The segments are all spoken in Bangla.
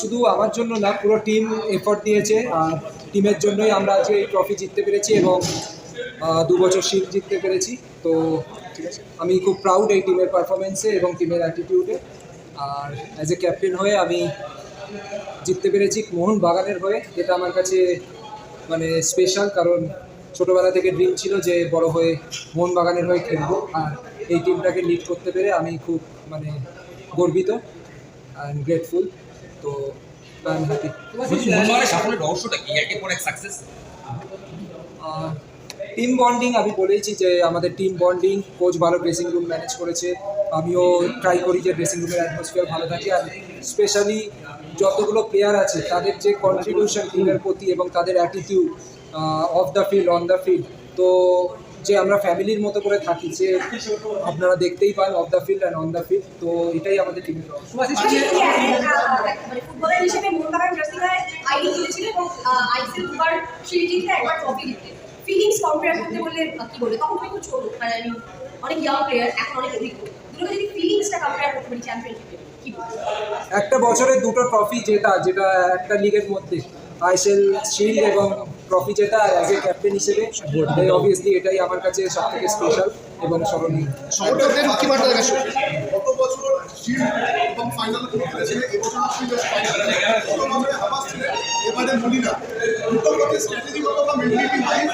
শুধু আমার জন্য না, পুরো টিম এফর্ট দিয়েছে আর টিমের জন্যই আমরা আজকে এই ট্রফি জিততে পেরেছি এবং দু বছর শিল্ড জিততে পেরেছি। তো আমি খুব প্রাউড এই টিমের পারফরমেন্সে এবং টিমের অ্যাটিটিউডে আর অ্যাজ এ ক্যাপ্টেন হয়ে আমি জিততে পেরেছি মোহন বাগানের হয়ে, যেটা আমার কাছে মানে স্পেশাল কারণ ছোটোবেলা থেকে ড্রিম ছিল যে বড় হয়ে মোহন বাগানের হয়ে খেলব। আর এই টিমটাকে লিড করতে পেরে আমি খুব মানে গর্বিত। অ্যান্ড গ্রেটফুল তো আই এম হ্যাপি সাফল্যের রহস্যটা কি? একের পর এক সাকসেস টিম বন্ডিং আমি বলেইছি যে আমাদের টিম বন্ডিং কোচ ভালো ড্রেসিং রুম ম্যানেজ করেছে। আমিও ট্রাই করি যে ড্রেসিং রুমের অ্যাটমসফিয়ার ভালো থাকে। আর স্পেশালি যতগুলো প্লেয়ার আছে তাদের যে কন্ট্রিবিউশন টিমের প্রতি এবং তাদের attitude off the field on the field তো যে আমরা ফ্যামিলির মতো করে থাকি যে আপনারা দেখতেই পান off the field and on the field তো এটাই আমাদের টিমের মানে ফিলিংস কম্পেয়ার করতে বললে কি তখন তুমি খুব ছোট মানে আমি অনেক ইয়াং প্লেয়ার এখন অনেক অভিজ্ঞ। দুটোকে যদি ফিলিংসটা কম্পেয়ার করতে পারি চ্যাম্পিয়নশিপে একটা বছরে দুটো ট্রফি যেটা যেটা একটা লিগের মধ্যে আইসেল শিল্ড এবং ট্রফি জেতা আর অ্যাজ এ ক্যাপ্টেন হিসেবে তাই অবভিয়াসলি এটাই আমার কাছে সব থেকে স্পেশাল এবং স্মরণীয়। সমর্থকদের কি বার্তা দেখাচ্ছ গত বছর শিল্ড এবং ফাইনাল খেলেছিল এবছর শিল্ড ফাইনাল গত বছরে হাবাস ছিলেন এবারে মনিরা। দুটোর মধ্যে স্ট্র্যাটেজিগত বা মেন্টালিটি ওয়াইজ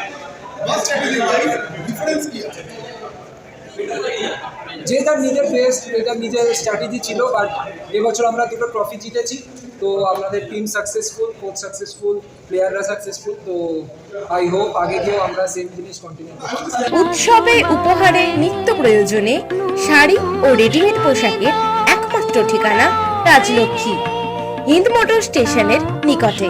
বা স্ট্র্যাটেজি ওয়াইজ ডিফারেন্স কি আছে? যে তার নিজের বেস্ট এটা নিজের স্ট্র্যাটেজি ছিল বাট এবছর আমরা দুটো ট্রফি জিতেছি। তো আমাদের টিম সাকসেসফুল কোচ সাকসেসফুল প্লেয়াররা সাকসেসফুল তো আই হোপ আগে গিয়েও আমরা সেম জিনিস কন্টিনিউ উৎসবে, উপহারে, নিত্য প্রয়োজনে শাড়ি ও রেডিমেড পোশাকের একমাত্র ঠিকানা রাজলক্ষ্মী, হিন্দ মোটর স্টেশনের নিকটে।